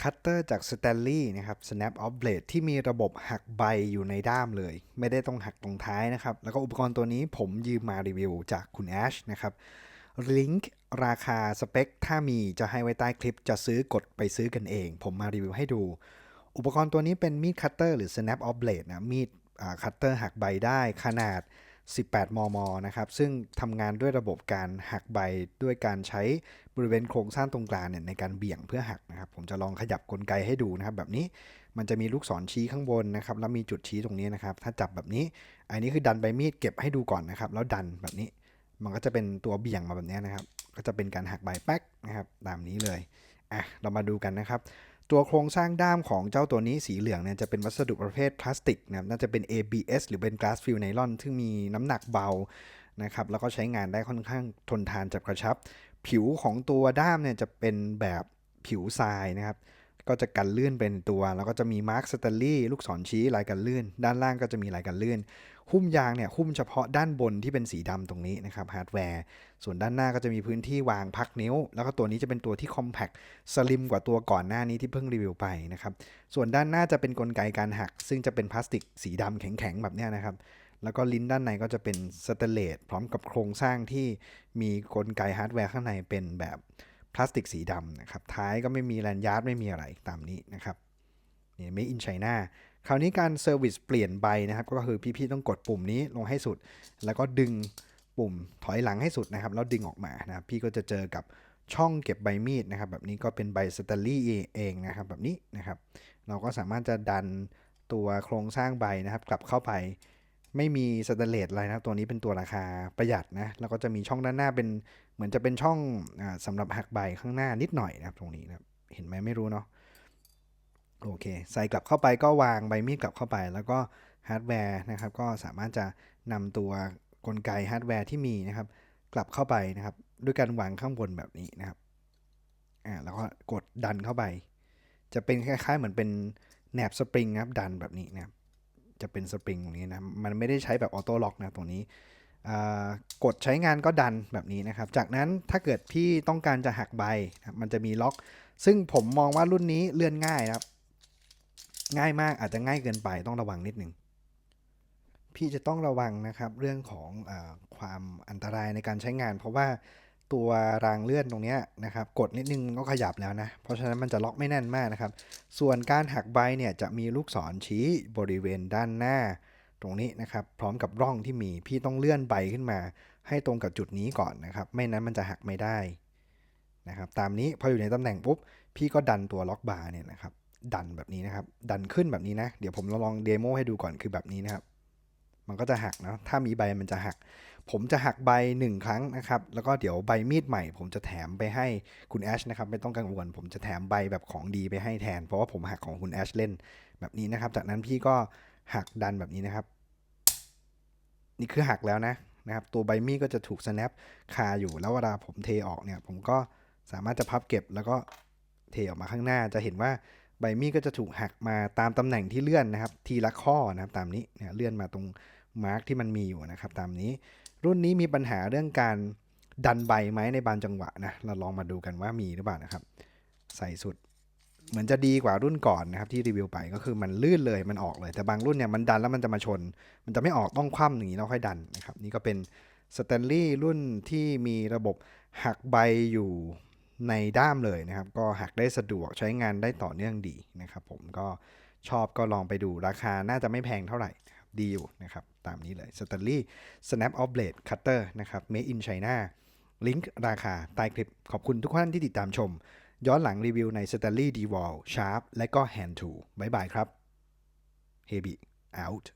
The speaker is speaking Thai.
คัตเตอร์จาก Stanley นะครับ Snap Off Blade ที่มีระบบหักใบอยู่ในด้ามเลย ไม่ได้ต้องหักตรงท้ายนะครับ แล้วก็อุปกรณ์ตัวนี้ผมยืมมารีวิวจากคุณแอชนะครับลิงก์ราคาสเปค ถ้ามีจะให้ไว้ใต้คลิปจะซื้อกดไปซื้อกันเอง ผมมารีวิวให้ดู อุปกรณ์ตัวนี้เป็นมีดคัตเตอร์หรือ Snap Off Blade นะมีดคัตเตอร์หักใบได้ขนาด 18 มม นะครับ ซึ่งทำงานด้วยระบบการหักใบด้วยการใช้บริเวณโครงสร้างตรงกลางเนี่ยในการเบี่ยงเพื่อหักนะครับ ผมจะลองขยับกลไกให้ดูนะครับ แบบนี้มันจะมีลูกศรชี้ข้างบนนะครับ แล้วมีจุดชี้ตรงนี้นะครับ ถ้าจับแบบนี้ อันนี้คือดันใบมีดเก็บให้ดูก่อนนะครับ แล้วดันแบบนี้ มันก็จะเป็นตัวเบี่ยงมาแบบนี้นะครับ ก็จะเป็นการหักใบแป๊กนะครับ ตามนี้เลย อะ เรามาดูกันนะครับ ตัวโครงสร้างด้ามของเจ้าตัวนี้สีเหลืองเนี่ยจะเป็นวัสดุประเภทพลาสติกนะครับน่าจะเป็น ABS หรือเป็น glass fill nylon ซึ่งมีน้ำหนักเบานะครับแล้วก็ใช้งานได้ค่อนข้างทนทานจับกระชับ ผิวของตัวด้ามเนี่ยจะเป็นแบบผิวทรายนะครับ ก็จะกันลื่นเป็นตัว แล้วก็จะมีมาร์คสเตลลี่ลูกศรชี้ลายกันลื่น ด้านล่างก็จะมีลายกันลื่น หุ้มยางเนี่ยหุ้มเฉพาะด้านบนที่เป็นสีดำตรงนี้นะครับฮาร์ดแวร์ ส่วนด้านหน้าก็จะมีพื้นที่วางพักนิ้ว แล้วก็ตัวนี้จะเป็นตัวที่คอมแพคสลิมกว่าตัวก่อนหน้านี้ที่เพิ่งรีวิวไปนะครับ ส่วนด้านหน้าจะเป็นนกลไกการหัก ซึ่งจะเป็นพลาสติกสีดำแข็งๆแบบเนี้ยนะครับแล้วก็ลิ้นด้านในก็จะเป็นสเตนเลสพร้อมกับโครงสร้างที่มีกลไกฮาร์ดแวร์ข้างในเป็นแบบ พลาสติกสีดำนะครับ ท้ายก็ไม่มีแลนยาร์ดไม่มีอะไรตามนี้นะครับนี่ made in China คราวนี้การเซอร์วิสเปลี่ยนใบนะครับ ก็คือพี่ๆต้องกดปุ่มนี้ลงให้สุด แล้วก็ดึงปุ่มถอยหลังให้สุดนะครับ แล้วดึงออกมานะครับ พี่ก็จะเจอกับช่องเก็บใบมีดนะครับ แบบนี้ก็เป็นใบสเตลลี่เองนะครับ แบบนี้นะครับ เราก็สามารถจะดันตัวโครงสร้างใบนะครับ กลับเข้าไป ไม่มีสแตนเลสอะไรนะตัวนี้เป็นตัวราคาประหยัดนะ แล้วก็จะมีช่องด้านหน้าเป็นเหมือนจะเป็นช่องอสำหรับหักใบข้างหน้านิดหน่อยนะครับตรงนี้นะเห็นไหมไม่รู้เนาะโอเค ใส่กลับเข้าไปก็วางใบมีดกลับเข้าไป แล้วก็ฮาร์ดแวร์นะครับ ก็สามารถจะนำตัวกลไกฮาร์ดแวร์ที่มีนะครับ กลับเข้าไปนะครับ ด้วยการวางข้างบนแบบนี้นะครับอ่าแล้วก็กดดันเข้าไป จะเป็นคล้ายๆ เหมือนเป็นแหนบสปริงนะครับดันแบบนี้นะครับ จะเป็นสปริงตรงนี้นะ มันไม่ได้ใช้แบบออโต้ล็อกนะตรงนี้ กดใช้งานก็ดันแบบนี้นะครับ จากนั้นถ้าเกิดพี่ต้องการจะหักใบนะมันจะมีล็อก ซึ่งผมมองว่ารุ่นนี้เลื่อนง่ายนะครับ ง่ายมากอาจจะง่ายเกินไปต้องระวังนิดนึงพี่จะต้องระวังนะครับเรื่องของอความอันตรายในการใช้งาน เพราะว่า ตัวรางเลื่อนตรงนี้นะครับ กดนิดนึงก็ขยับแล้วนะ เพราะฉะนั้นมันจะล็อกไม่แน่นมากนะครับ ส่วนการหักใบเนี่ยจะมีลูกศรชี้บริเวณด้านหน้า ตรงนี้นะครับ พร้อมกับร่องที่มีพี่ต้องเลื่อนใบขึ้นมา ให้ตรงกับจุดนี้ก่อนนะครับ ไม่นั้นมันจะหักไม่ได้นะครับตามนี้พออยู่ในตำแหน่งปุ๊บพี่ก็ดันตัวล็อกบาร์เนี่ยนะครับดันแบบนี้นะครับ ดันขึ้นแบบนี้นะ เดี๋ยวผมลองเดโมให้ดูก่อนคือแบบนี้นะครับ มันก็จะหักนะถ้ามีใบมันจะหัก ผมจะหักใบ 1 ครั้งนะครับ แล้วก็เดี๋ยวใบมีดใหม่ ผมจะแถมไปให้คุณแอชนะครับไม่ต้องกังวล ผมจะแถมใบแบบของดีไปให้แทน เพราะว่าผมหักของคุณแอชเล่นแบบนี้นะครับ จากนั้นพี่ก็หักดันแบบนี้นะครับ นี่คือหักแล้วนะนะครับ ตัวใบมีดก็จะถูก snap คาอยู่แล้วเวลาผมเทออกเนี่ยผมก็สามารถจะพับเก็บแล้วก็เทออกมาข้างหน้าจะเห็นว่าใบมีดก็จะถูกหักมาตามตำแหน่งที่เลื่อนนะครับ ทีละข้อนะครับตามนี้เนี่ยเลื่อนมาตรง มาร์กที่มันมีอยู่นะครับตามนี้ รุ่นนี้มีปัญหาเรื่องการดันใบไหมในบางจังหวะนะเราลองมาดูกันว่ามีหรือเปล่านะครับ ใส่สุด เหมือนจะดีกว่ารุ่นก่อนนะครับที่รีวิวไปก็คือมันลื่นเลยมันออกเลย แต่บางรุ่นเนี่ยมันดันแล้วมันจะมาชน มันจะไม่ออกต้องคว่ำอย่างนี้แล้วค่อยดันนะครับนี่ก็เป็นสแตนลี่รุ่นที่มีระบบหักใบอยู่ในด้ามเลยนะครับ ก็หักได้สะดวกใช้งานได้ต่อเนื่องดีนะครับ ผมก็ชอบก็ลองไปดูราคาน่าจะไม่แพงเท่าไหร่ ดีอยู่นะครับ ตามนี้เลย Stanley Snap Off Blade Cutter นะครับ Made in China ลิงก์ราคาใต้คลิป ขอบคุณทุกท่านที่ติดตามชม ย้อนหลังรีวิวใน Stanley d e w a l Sharp และก็ Hand Tool บ๊ายบายครับ Hebi out